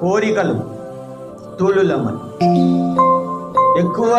కోరికలు తూలులమల్ ఎక్కువ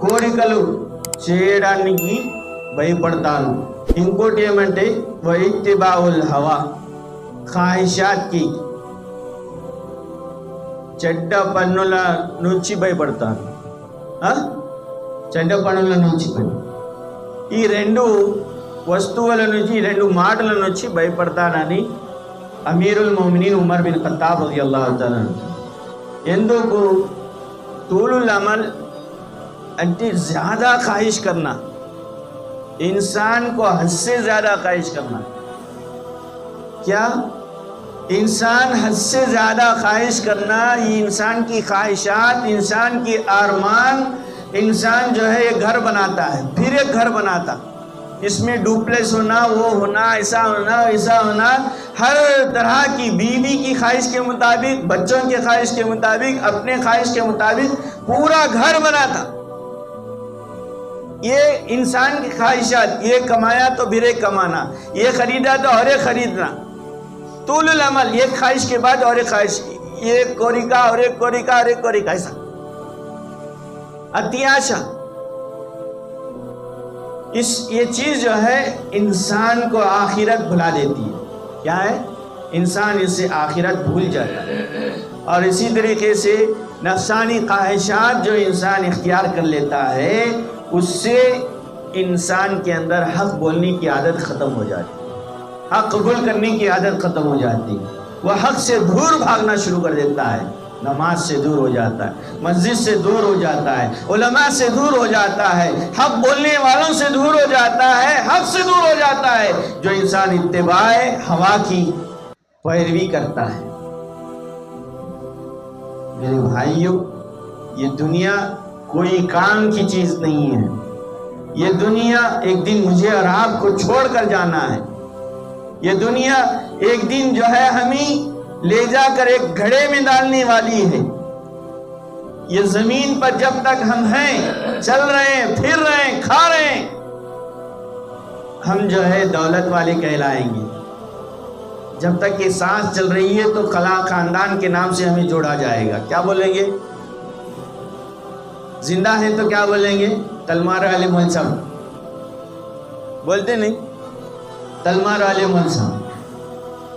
కోరికలు చేయడానికి భయపడతాను. ఇంకోటి ఏమంటే వైత్యబావుల్ హవా ఖాయిషాత్కి చెడ్డ పన్నుల నుంచి భయపడతాను. చెడ్డ పనుల నుంచి ఈ రెండు వస్తువుల నుంచి ఈ రెండు మాటల నుంచి భయపడతానని امیر المومنین عمر بن خطاب رضی اللہ تعالیٰ کو طول العمل انتی زیادہ خواہش کرنا انسان کو حد سے زیادہ خواہش کرنا کیا انسان حد سے زیادہ خواہش کرنا یہ انسان کی خواہشات انسان کی آرمان انسان جو ہے یہ گھر بناتا ہے پھر ایک گھر بناتا ہے اس میں ڈوپلیس ہونا، وہ ہونا، ایسا ہونا ایسا ہونا، ہر طرح کی بیوی کی خواہش کے مطابق، بچوں کے خواہش کے مطابق، اپنے خواہش کے مطابق پورا گھر بنا تھا۔ یہ انسان کی خواہشات، یہ کمایا تو بھرے کمانا، یہ خریدا تو اور ایک خریدنا۔ طول العمل ایک خواہش کے بعد اور ایک خواہش ایک کوریکا اور ایک کوریکا اور ایک کوریکا ایسا اتیاشا۔ اس یہ چیز جو ہے انسان کو آخرت بھلا دیتی ہے۔ کیا ہے؟ انسان اس سے آخرت بھول جاتا ہے۔ اور اسی طریقے سے نفسانی خواہشات جو انسان اختیار کر لیتا ہے، اس سے انسان کے اندر حق بولنے کی عادت ختم ہو جاتی ہے۔ حق قبول کرنے کی عادت ختم ہو جاتی ہے۔ وہ حق سے دور بھاگنا شروع کر دیتا ہے۔ نماز سے دور ہو جاتا ہے، مسجد سے دور ہو جاتا ہے، علماء سے دور ہو جاتا ہے، حق بولنے والوں سے دور ہو جاتا ہے، حق سے دور ہو جاتا ہے۔ جو انسان اتباع ہوا کی پیروی کرتا ہے۔ میرے بھائیوں، یہ دنیا کوئی کام کی چیز نہیں ہے۔ یہ دنیا ایک دن مجھے اور آپ کو چھوڑ کر جانا ہے۔ یہ دنیا ایک دن جو ہے ہمیں لے جا کر ایک گھڑے میں ڈالنے والی ہے یہ زمین پر جب تک ہم ہیں، چل رہے ہیں، پھر رہے ہیں، کھا رہے ہیں، ہم جو ہے دولت والے کہلائیں گے۔ جب تک یہ سانس چل رہی ہے تو کلا خاندان کے نام سے ہمیں جوڑا جائے گا۔ کیا بولیں گے؟ زندہ ہیں تو کیا بولیں گے؟ تلمار علی منصب بولتے نہیں؟ تلمار علی منصب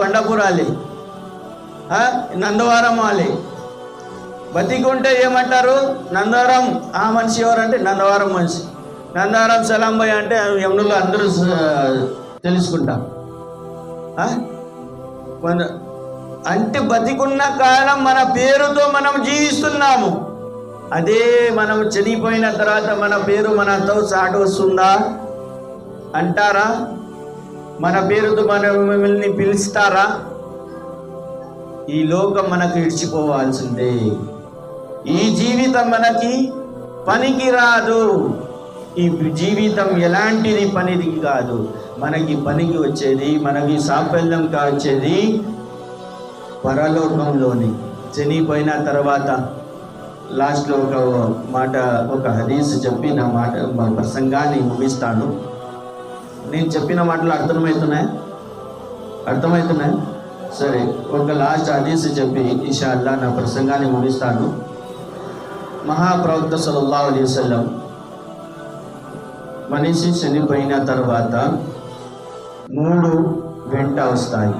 కొండాపూర్ అలీ నందవరం వాలి బతికుంటే ఏమంటారు? నందవరం. ఆ మనిషి ఎవరంటే నందవరం మనిషి. నందవరం సలాం భయ్ అంటే యమునలో అందరూ తెలుసుకుంటాం. కొంత అంటే బతికున్న కాలం మన పేరుతో మనం జీవిస్తున్నాము. అదే మనం చనిపోయిన తర్వాత మన పేరు మనతో సాటు వస్తుందా? అంటారా? మన పేరుతో మన మిమ్మల్ని పిలుస్తారా? ఈ లోకం మనకు ఇడిచిపోవాల్సిందే. ఈ జీవితం మనకి పనికి రాదు ఈ జీవితం ఎలాంటిది పనికి కాదు. మనకి పనికి వచ్చేది మనకి సాఫల్యం వచ్చేది పరలోకంలోని. చనిపోయిన తర్వాత లాస్ట్లో ఒక మాట ఒక హదీస్ చెప్పి నా మాట ప్రసంగాన్ని ముగిస్తాను. నేను చెప్పిన మాటలు అర్థమవుతున్నాయి? అర్థమవుతున్నాయి? సరే ఒక లాస్ట్ అదీసి చెప్పి ఇషాల్లా నా ప్రసంగాన్ని ముగిస్తాను. మహాప్రవక్త సలల్లా అలైహి మనిషి చనిపోయిన తర్వాత మూడు వెంట వస్తాయి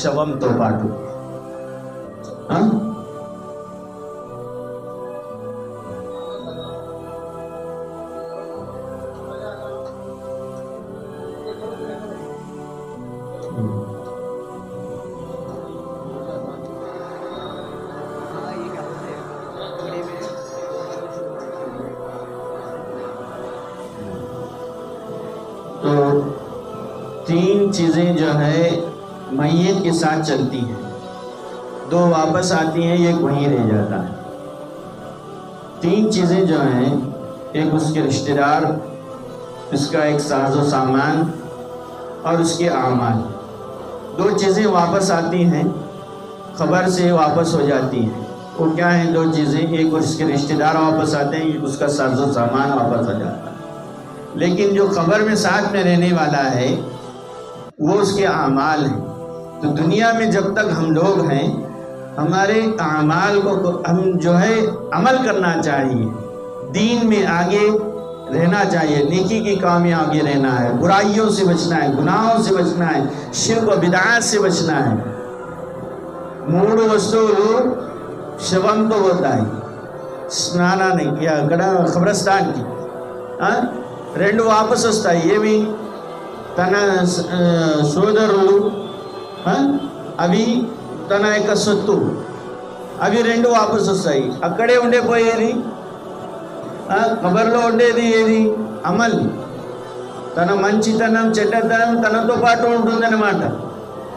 శవంతో పాటు. تو تین چیزیں جو ہے میت کے ساتھ چلتی ہیں۔ دو واپس آتی ہیں، ایک وہیں رہ جاتا ہے۔ تین چیزیں جو ہیں، ایک اس کے رشتہ دار، اس کا ایک ساز و سامان اور اس کے اعمال۔ دو چیزیں واپس آتی ہیں، خبر سے واپس ہو جاتی ہیں۔ وہ کیا ہیں دو چیزیں؟ ایک اس کے رشتہ دار واپس آتے ہیں، ایک اس کا ساز و سامان واپس آ جاتا ہے۔ لیکن جو خبر میں ساتھ میں رہنے والا ہے، وہ اس کے اعمال ہیں۔ تو دنیا میں جب تک ہم لوگ ہیں، ہمارے اعمال کو ہم جو ہے عمل کرنا چاہیے۔ دین میں آگے رہنا چاہیے نیکی کی کام میں آگے رہنا ہے برائیوں سے بچنا ہے گناہوں سے బచనా ہے شرک و بدعات سے బచనా ہے మూడు వస్తువులు శవంతో పోతాయి స్నానానికి అక్కడ ఖబరస్థాన్కి ఆ? రెండు వాపసు వస్తాయి ఏమి తన ఆ, సోదరులు ఆ? అవి తన యొక్క సొత్తు అవి రెండు వాపసు వస్తాయి అక్కడే ఉండిపోయేది ఆ, ఖబర్లో ఉండేది ఏది? అమల్. తన మంచితనం చెడ్డతనం తనతో పాటు ఉంటుందన్నమాట.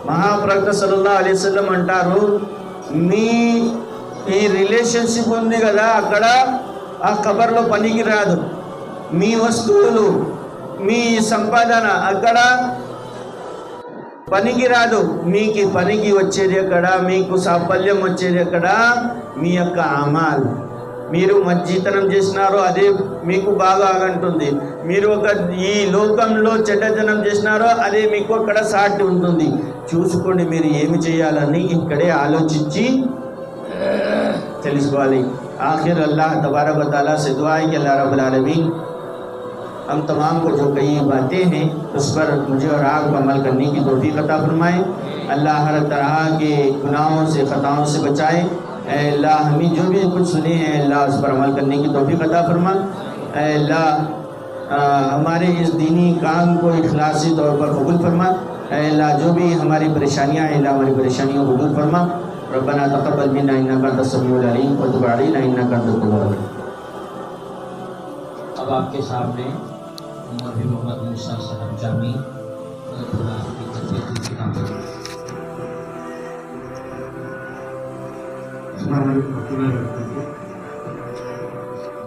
మహాప్రవక్త సల్లా అలీస్లం అంటారు మీ ఈ రిలేషన్షిప్ ఉంది కదా అక్కడ ఆ కబర్లో పనికి రాదు మీ వస్తువులు మీ సంపాదన అక్కడ పనికి రాదు మీకు పనికి వచ్చేది ఎక్కడ? మీకు సాఫల్యం వచ్చేది ఎక్కడ? మీ యొక్క అమాలు. మీరు మజ్జీతనం చేసినారో అదే మీకు బాగా అంటుంది మీరు ఒక ఈ లోకంలో చెడ్డతనం చేసినారో అదే మీకు అక్కడ సాటి ఉంటుంది. చూసుకోండి మీరు ఏమి చేయాలని ఇక్కడే ఆలోచించి తెలుసుకోవాలి. آخر اللہ تبارک و تعالیٰ سے دعائیں کہ اللہ رب العالمین ہم تمام کو جو کئی باتیں ہیں اس پر مجھے اور آپ کو عمل کرنے کی توفیق عطا فرمائے اللہ ہر طرح کے گناہوں سے خطاؤں سے بچائے اے اللہ، ہمیں جو بھی کچھ سنیں اے اللہ، اس پر عمل کرنے کی توفیق عطا فرما۔ اے اللہ ہمارے اس دینی کام کو اخلاصی طور پر قبول فرما۔ اے اللہ، جو بھی ہماری پریشانیاں ہیں اللہ، ہماری پریشانیوں کو قبول فرما۔ ربنا تقبل منا انك انت السميع العليم، وتب علينا انك انت التواب الرحيم۔ اب آپ کے سامنے مولوی محمد صاحب جامی کی کی کتاب から受けられる。